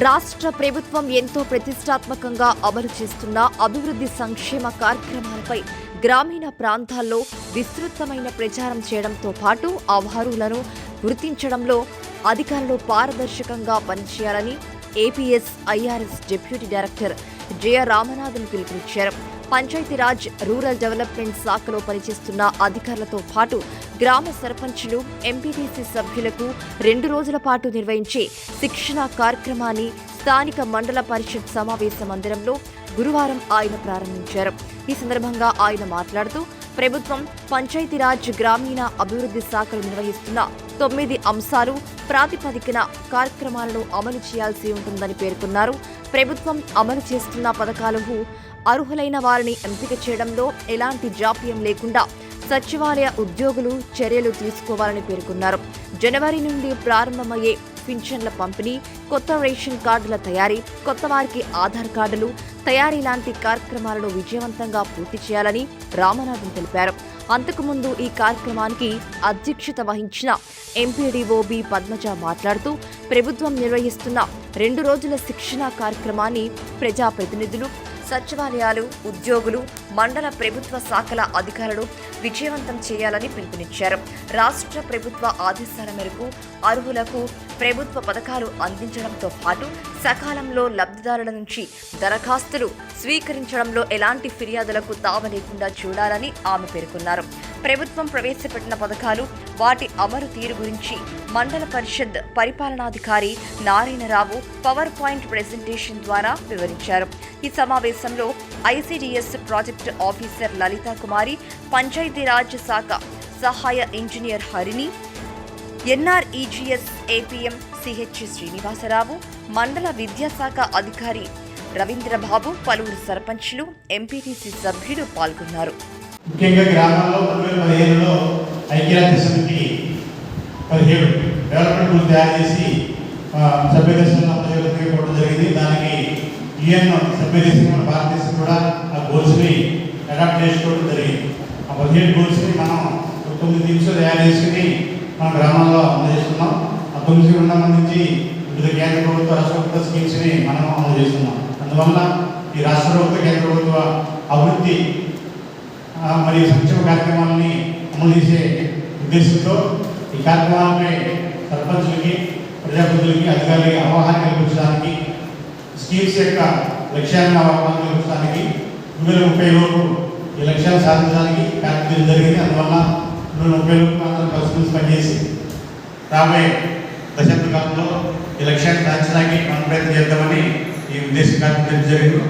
రాష్ట్ర ప్రభుత్వం ఎంతో ప్రతిష్టాత్మకంగా అమలు చేస్తున్న అభివృద్ధి సంక్షేమ కార్యక్రమాలపై గ్రామీణ ప్రాంతాల్లో విస్తృతమైన ప్రచారం చేయడంతో పాటు అర్హులను గుర్తించడంలో అధికారులు పారదర్శకంగా పనిచేయాలని APS IRS deputy director Jaya Ramanathan పిలుపునిచ్చారు. పంచాయతీరాజ్ రూరల్ డెవలప్మెంట్ శాఖలో పనిచేస్తున్న అధికారులతో పాటు గ్రామ సర్పంచులు ఎంపీటీసీ సభ్యులకు రెండు రోజుల పాటు నిర్వహించే శిక్షణా కార్యక్రమాన్ని స్థానిక మండల పరిషత్ సమావేశ మందిరంలో గురువారం ఆయన ప్రారంభించారు. ఈ సందర్భంగా ఆయన మాట్లాడుతూ ప్రభుత్వం పంచాయతీరాజ్ గ్రామీణ అభివృద్ధి శాఖలు నిర్వహిస్తున్న తొమ్మిది అంశాలు ప్రాతిపదికన కార్యక్రమాలను అమలు చేయాల్సి ఉంటుందని పేర్కొన్నారు. ప్రభుత్వం అమలు చేస్తున్న పథకాలకు అర్హులైన వారిని ఎంపిక చేయడంలో ఎలాంటి జాప్యం లేకుండా సచివాలయ ఉద్యోగులు చర్యలు తీసుకోవాలని పేర్కొన్నారు. జనవరి నుండి ప్రారంభమయ్యే పింఛన్ల పంపిణీ కొత్త రేషన్ కార్డుల తయారీ కొత్త వారికి ఆధార్ కార్డులు తయారీ లాంటి కార్యక్రమాలను విజయవంతంగా పూర్తి చేయాలని రామనాథన్ తెలిపారు. అంతకుముందు ఈ కార్యక్రమానికి అధ్యక్షత వహించిన ఎంపీడీఓ బి పద్మజ మాట్లాడుతూ ప్రభుత్వం నిర్వహిస్తున్న రెండు రోజుల శిక్షణ కార్యక్రమాన్ని ప్రజాప్రతినిధులు సచివాలయాలు ఉద్యోగులు మండల ప్రభుత్వ శాఖల అధికారులు విజయవంతం చేయాలని పిలుపునిచ్చారు. రాష్ట్ర ప్రభుత్వ ఆదేశాల మేరకు అర్హులకు ప్రభుత్వ పథకాలు అందించడంతో పాటు సకాలంలో లబ్ధిదారుల నుంచి దరఖాస్తులు స్వీకరించడంలో ఎలాంటి ఫిర్యాదులకు తావ లేకుండా చూడాలని ఆమె పేర్కొన్నారు. ప్రభుత్వం ప్రవేశపెట్టిన పథకాలు వాటి అమలు తీరు గురించి మండల పరిషత్ పరిపాలనాధికారి నారాయణరావు పవర్ పాయింట్ ప్రెజెంటేషన్ ద్వారా వివరించారు. ఈ సమావేశంలో ICDS project officer Lalitha Kumari Panchayati Raj శాఖ సహాయ engineer Harini NREGS APM CH Srinivasa Rao మండల విద్యాశాఖ అధికారి రవీంద్రబాబు పలువురు సర్పంచ్లు ఎంపీటీసీ సభ్యులు పాల్గొన్నారు. ముఖ్యంగా గ్రామాల్లో రెండు వేల పదిహేనులో ఐక్యరాజ్య సమితి పదిహేడు డెవలప్మెంట్ రూల్ తయారు చేసి ఆ, సభ్యదేశంలో అమలులోకి ఇవ్వడం జరిగింది. దానికి యుఎన్ సభ్యదేశం మన భారతదేశం కూడా ఆ గోల్స్ని అడాప్ట్ చేసుకోవడం జరిగింది. ఆ పదిహేడు గోల్స్ని మనం తొమ్మిది నిమిషాలు తయారు చేసుకుని మన గ్రామాల్లో అమలు చేస్తున్నాం. ఆ తొమ్మిది ఉన్న నుంచి వివిధ కేంద్ర ప్రభుత్వ రాష్ట్ర ప్రభుత్వ స్కీమ్స్ని మనం అమలు చేస్తున్నాం. అందువల్ల ఈ రాష్ట్ర ప్రభుత్వ కేంద్ర ప్రభుత్వ అభివృద్ధి మరియు సంక్షేమ కార్యక్రమాలని అమలు చేసే ఉద్దేశంతో ఈ కార్యక్రమాలపై సర్పంచులకి ప్రజాప్రతినిధులకి అధికారులకి అవగాహన కల్పించడానికి స్కీమ్స్ యొక్క లక్ష్యాలను అవగాహన కల్పించడానికి రెండు వేల ముప్పై లోపు ఈ లక్ష్యాలు సాధించడానికి కార్యక్రమం జరిగింది. అందువల్ల రెండు వేల ముప్పై లోపు అందరం కలిసి పనిచేసి రాబోయే దశాబ్ద కాలంలో ఈ లక్ష్యాన్ని సాధించడానికి మనం ప్రయత్నం చేద్దామని ఈ ఉద్దేశం కార్యక్రమం జరిగింది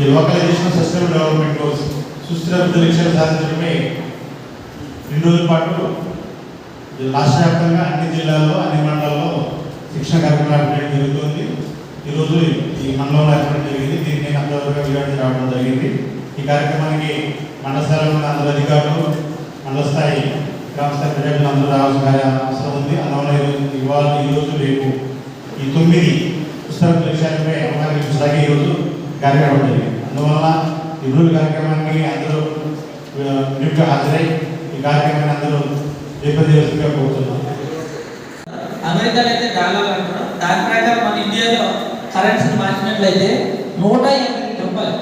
ఈ లోకలైజేషన్ సస్టైనబుల్ డెవలప్మెంట్ గోల్స్ సుస్థిర అభివృద్ధి లక్ష్యాలు సాధించడమే. రెండు రోజుల పాటు రాష్ట్ర వ్యాప్తంగా అన్ని జిల్లాల్లో అన్ని మండలాల్లో శిక్షణ కార్యక్రమాలు జరుగుతుంది. ఈరోజు ఈ మండలంలో ఏర్పడడం జరిగింది. దీన్ని నేను అంతవరకు వివరణ రావడం జరిగింది. ఈ కార్యక్రమానికి మండల స్థాయిలో ఉన్న అందరు అధికారులు మండల స్థాయి గ్రామ స్థాయి ప్రజలు అందరూ రావాల్సిన అవసరం ఉంది. అందువల్ల ఈరోజు ఇవాళ ఈరోజు రేపు ఈ తొమ్మిది పుస్తక లక్ష్యాలపై అవగాహన సాగే ఈరోజు కార్యక్రమం జరిగింది. అందువల్ల ఈ రోజు కార్యక్రమానికి అందరూ నిరుగా హాజరై ఈ కార్యక్రమాన్ని అందరూ జయప్రదేశ్గా పోతున్నాం అమెరికాలో అయితే డాలర్ అంటున్నాం దాని ప్రకారం మన ఇండియాలో కరెన్సీ మార్చినట్లయితే నూట ఎనభై రూపాయలు.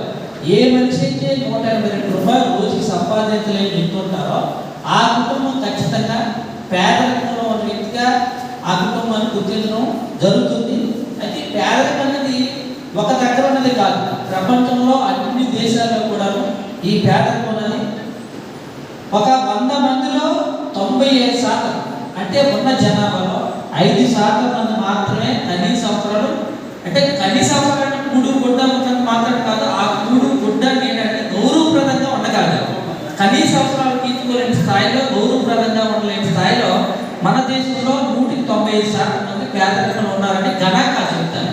ఏ మనిషి అయితే నూట ఎనభై రెండు రూపాయలు రోజుకి సంపాదించలేని ఎంత ఉంటారో ఆ కుటుంబం ఖచ్చితంగా పేదరికంలో ఉన్న వ్యక్తిగా ఆ కుటుంబాన్ని గుర్తించడం జరుగుతుంది. అయితే పేదరికం అనేది ఒక దగ్గర ఉన్నది కాదు. ప్రపంచంలో అన్ని దేశాల్లో కూడా ఈ పేదరికం అనేది ఒక వంద మందిలో తొంభై ఏడు శాతం అంటే ఉన్న జనాభాలో ఐదు శాతం మంది మాత్రమే కనీస అవసరాలు అంటే కనీస అవసరాలు కూడు గుడ్డ మాత్రం కాదు ఆ కూడు గుడ్డ ఏంటంటే గౌరవప్రదంగా ఉండగలదు. కనీస అవసరాలు తీర్చుకోలేని స్థాయిలో గౌరవప్రదంగా ఉండలేని స్థాయిలో మన దేశంలో నూటికి తొంభై ఐదు శాతం మంది పేదరికంలో ఉన్నారని గణాంకాలు చెప్తారు.